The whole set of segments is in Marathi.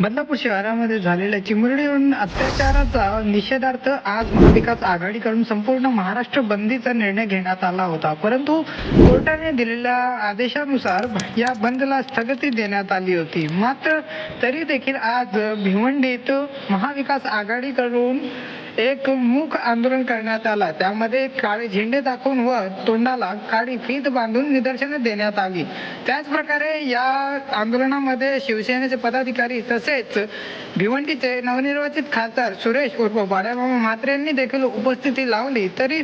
बदलापूर शहरामध्ये झालेल्या चिमुरडीवरून अत्याचाराचा निषेधार्थ आज महाविकास आघाडीकडून संपूर्ण महाराष्ट्र बंदीचा निर्णय घेण्यात आला होता. परंतु कोर्टाने दिलेल्या आदेशानुसार या बंदला स्थगिती देण्यात आली होती. मात्र तरी देखील आज भिवंडीत महाविकास आघाडीकडून एक मूक आंदोलन करण्यात आला. त्यामध्ये काळे झेंडे दाखवून व तोंडाला काळी फीत बांधून निदर्शने देण्यात आली. त्याच प्रकारे या आंदोलनामध्ये शिवसेनेचे पदाधिकारी तसेच भिवंडीचे नवनिर्वाचित खासदार सुरेश उर्फ बाळामामा म्हात्रे यांनी देखील उपस्थिती लावली. तरी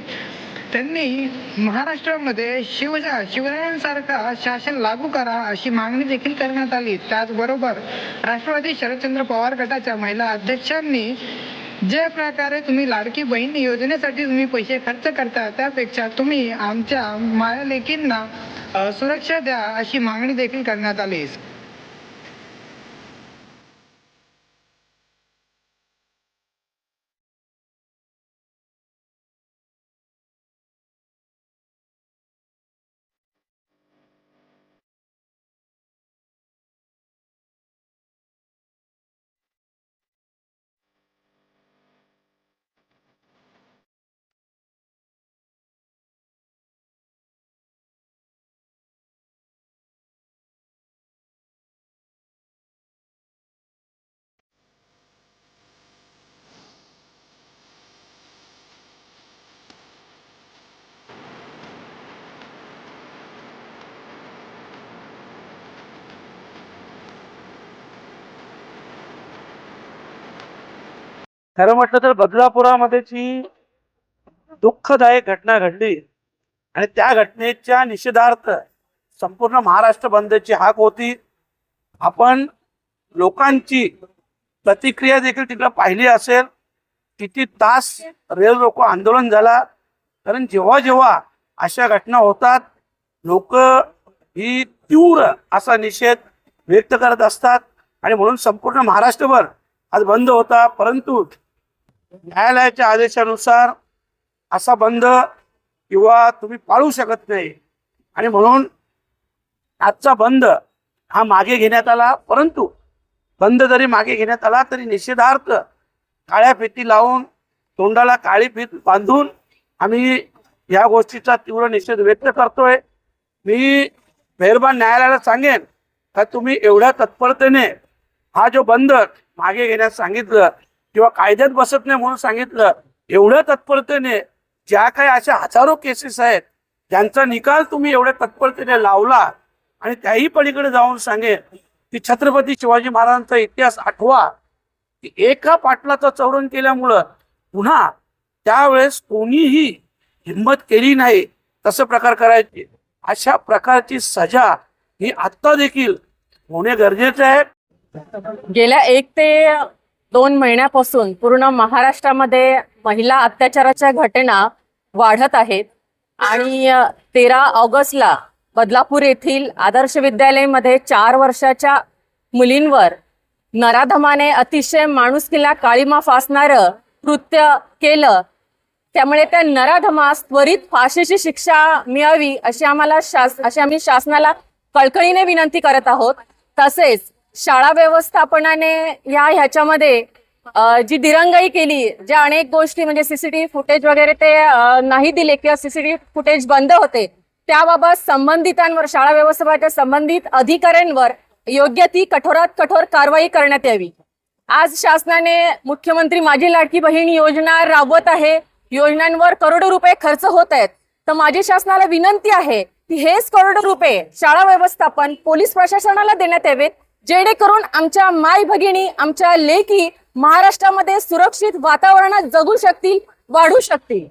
त्यांनी महाराष्ट्रामध्ये शिवजा शिवरायांसारखा शासन लागू करा अशी मागणी देखील करण्यात आली. त्याचबरोबर राष्ट्रवादी शरदचंद्र पवार गटाच्या महिला अध्यक्षांनी ज्या प्रकारे तुम्ही लाडकी बहीण योजनेसाठी तुम्ही पैसे खर्च करता त्यापेक्षा तुम्ही आमच्या माया लेकींना सुरक्षा द्या अशी मागणी देखील करण्यात आली खरं म्हटलं तर बदलापुरामध्ये जी दुःखदायक घटना घडली. आणि त्या घटनेच्या निषेधार्थ संपूर्ण महाराष्ट्र बंदची हाक होती. आपण लोकांची प्रतिक्रिया देखील तिकडे पाहिली असेल. किती तास रेल रोको आंदोलन झाला. कारण जेव्हा जेव्हा अशा घटना होतात लोक ही तीव्र असा निषेध व्यक्त करत असतात. आणि म्हणून संपूर्ण महाराष्ट्रभर आज बंद होता. परंतु न्यायालयाच्या आदेशानुसार असा बंद किंवा तुम्ही पाळू शकत नाही. आणि म्हणून आजचा बंद हा मागे घेण्यात आला परंतु बंद जरी मागे घेण्यात आला तरी निषेधार्थ काळ्या फिती लावून तोंडाला काळी फीत बांधून आम्ही या गोष्टीचा तीव्र निषेध व्यक्त करतोय. मी मेहरबान न्यायालयाला सांगेन का तुम्ही एवढ्या तत्परतेने हा जो बंद मागे घेण्यास सांगितलं किंवा कायद्यात बसत नाही म्हणून सांगितलं एवढ्या तत्परतेने ज्या काही अशा हजारो केसेस आहेत ज्यांचा निकाल तुम्ही एवढ्या तत्परतेने लावला आणि त्याही पलीकडे जाऊन सांगेन की छत्रपती शिवाजी महाराजांचा इतिहास आठवा की एका पाटलाचं चौरण केल्यामुळं पुन्हा त्यावेळेस कोणीही हिंमत केली नाही तसं प्रकार करायची. अशा प्रकारची सजा ही आत्ता देखील होणे गरजेचे आहे. गेल्या एक ते दोन महिन्यापासून पूर्ण महाराष्ट्रामध्ये महिला अत्याचाराच्या घटना वाढत आहेत. आणि तेरा ऑगस्टला बदलापूर येथील आदर्श विद्यालयमध्ये चार वर्षाच्या मुलींवर नराधमाने अतिशय माणुसकीला काळीमा फासणारं कृत्य केलं. त्यामुळे त्या नराधमास त्वरित फाशीची शिक्षा मिळावी अशी आम्हाला शास अशी आम्ही शासनाला कळकळीने विनंती करत आहोत. तसेच शाळा व्यवस्थापनाने या ह्याच्यामध्ये जी दिरंगाई केली ज्या अनेक गोष्टी म्हणजे सीसीटीव्ही फुटेज वगैरे ते नाही दिले किंवा सीसीटीव्ही फुटेज बंद होते त्याबाबत संबंधितांवर शाळा व्यवस्थापनाच्या संबंधित अधिकाऱ्यांवर योग्य ती कठोरात कठोर कारवाई करण्यात यावी. आज शासनाने मुख्यमंत्री माझी लाडकी बहीण योजना राबवत आहे योजनांवर करोडो रुपये खर्च होत आहेत तर माझी शासनाला विनंती आहे की हेच करोडो रुपये शाळा व्यवस्थापन पोलीस प्रशासनाला देण्यात यावेत जेणेकरून आमच्या माय भगिनी आमच्या लेकी महाराष्ट्रामध्ये सुरक्षित वातावरणात जगू शकतील वाढू शकतील.